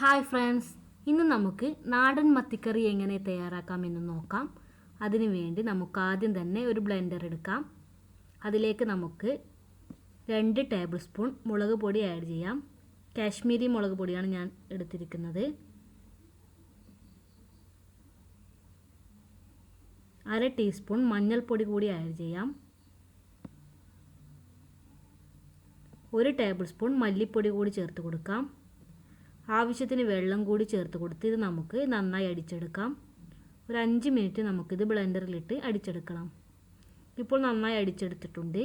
Hi friends ഇന്ന് നമുക്ക് നാടൻ മത്തിക്കറി എങ്ങനെ തയ്യാറാക്കാമെന്ന് നോക്കാം. അതിനു വേണ്ടി നമുക്ക് ആദ്യം തന്നെ ഒരു ബ്ലെൻഡർ എടുക്കാം. അതിലേക്ക് നമുക്ക് രണ്ട് ടേബിൾ സ്പൂൺ മുളക് പൊടി ആഡ് ചെയ്യാം. കാശ്മീരി മുളക് പൊടിയാണ് ഞാൻ എടുത്തിരിക്കുന്നത്. അര ടീസ്പൂൺ മഞ്ഞൾപ്പൊടി കൂടി ആഡ് ചെയ്യാം. ഒരു ടേബിൾ സ്പൂൺ മല്ലിപ്പൊടി കൂടി ചേർത്ത് കൊടുക്കാം. ആവശ്യത്തിന് വെള്ളം കൂടി ചേർത്ത് കൊടുത്ത് ഇത് നമുക്ക് നന്നായി അടിച്ചെടുക്കാം. ഒരു അഞ്ച് മിനിറ്റ് നമുക്കിത് ബ്ലെൻഡറിലിട്ട് അടിച്ചെടുക്കണം. ഇപ്പോൾ നന്നായി അടിച്ചെടുത്തിട്ടുണ്ട്.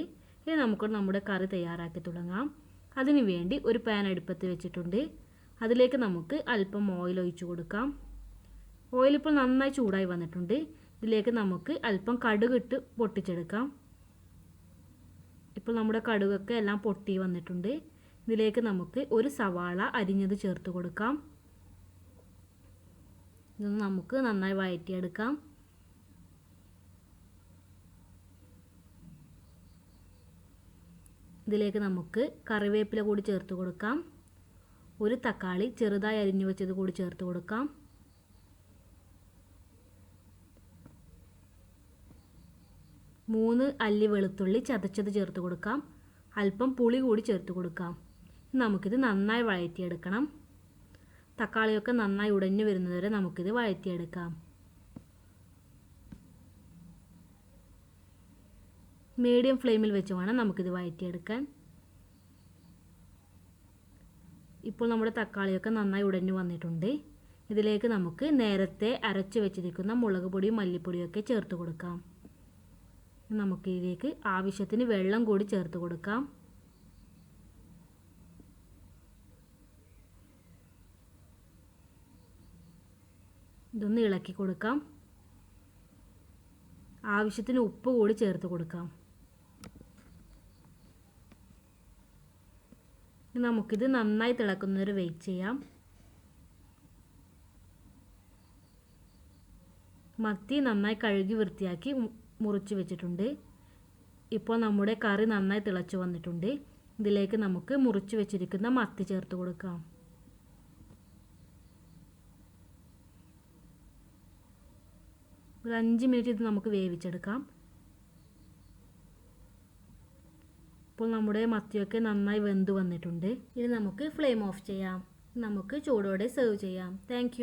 ഇനി നമുക്ക് നമ്മുടെ കറി തയ്യാറാക്കി തുടങ്ങാം. അതിന് വേണ്ടി ഒരു പാൻ അടുപ്പത്ത് വെച്ചിട്ടുണ്ട്. അതിലേക്ക് നമുക്ക് അല്പം ഓയിൽ ഒഴിച്ചു കൊടുക്കാം. ഓയിൽ ഇപ്പോൾ നന്നായി ചൂടായി വന്നിട്ടുണ്ട്. ഇതിലേക്ക് നമുക്ക് അല്പം കടുകിട്ട് പൊട്ടിച്ചെടുക്കാം. ഇപ്പോൾ നമ്മുടെ കടുകൊക്കെ എല്ലാം പൊട്ടി വന്നിട്ടുണ്ട്. ഇതിലേക്ക് നമുക്ക് ഒരു സവാള അരിഞ്ഞത് ചേർത്ത് കൊടുക്കാം. ഇതൊന്ന് നമുക്ക് നന്നായി വഴറ്റിയെടുക്കാം ഇതിലേക്ക് നമുക്ക് കറിവേപ്പില കൂടി ചേർത്ത് കൊടുക്കാം. ഒരു തക്കാളി ചെറുതായി അരിഞ്ഞു വെച്ചത് കൂടി ചേർത്ത് കൊടുക്കാം. മൂന്ന് അല്ലി വെളുത്തുള്ളി ചതച്ചത് ചേർത്ത് കൊടുക്കാം. അല്പം പുളി കൂടി ചേർത്ത് കൊടുക്കാം. നമുക്കിത് നന്നായി വഴറ്റിയെടുക്കണം. തക്കാളിയൊക്കെ നന്നായി ഉടഞ്ഞു വരുന്നതുവരെ നമുക്കിത് വഴറ്റിയെടുക്കാം. മീഡിയം ഫ്ലെയിമിൽ വെച്ച് വേണം നമുക്കിത് വഴറ്റിയെടുക്കാൻ. ഇപ്പോൾ നമ്മുടെ തക്കാളിയൊക്കെ നന്നായി ഉടഞ്ഞു വന്നിട്ടുണ്ട്. ഇതിലേക്ക് നമുക്ക് നേരത്തെ അരച്ച് വെച്ചിരിക്കുന്ന മുളക് പൊടിയും മല്ലിപ്പൊടിയൊക്കെ ചേർത്ത് കൊടുക്കാം. നമുക്ക് ഇതിലേക്ക് ആവശ്യത്തിന് വെള്ളം കൂടി ചേർത്ത് കൊടുക്കാം. ഇതൊന്ന് ഇളക്കി കൊടുക്കാം. ആവശ്യത്തിന് ഉപ്പ് കൂടി ചേർത്ത് കൊടുക്കാം. നമുക്കിത് നന്നായി തിളക്കുന്നവരെ വെയിറ്റ് ചെയ്യാം. മത്തി നന്നായി കഴുകി വൃത്തിയാക്കി മുറിച്ച് വെച്ചിട്ടുണ്ട്. ഇപ്പോൾ നമ്മുടെ കറി നന്നായി തിളച്ചു വന്നിട്ടുണ്ട്. ഇതിലേക്ക് നമുക്ക് മുറിച്ച് വെച്ചിരിക്കുന്ന മത്തി ചേർത്ത് കൊടുക്കാം. ഒരു അഞ്ച് മിനിറ്റ് ഇത് നമുക്ക് വേവിച്ചെടുക്കാം. ഇപ്പോൾ നമ്മുടെ മത്തിയൊക്കെ നന്നായി വെന്ത് വന്നിട്ടുണ്ട്. ഇനി നമുക്ക് ഫ്ലെയിം ഓഫ് ചെയ്യാം. നമുക്ക് ചൂടോടെ സെർവ് ചെയ്യാം. താങ്ക്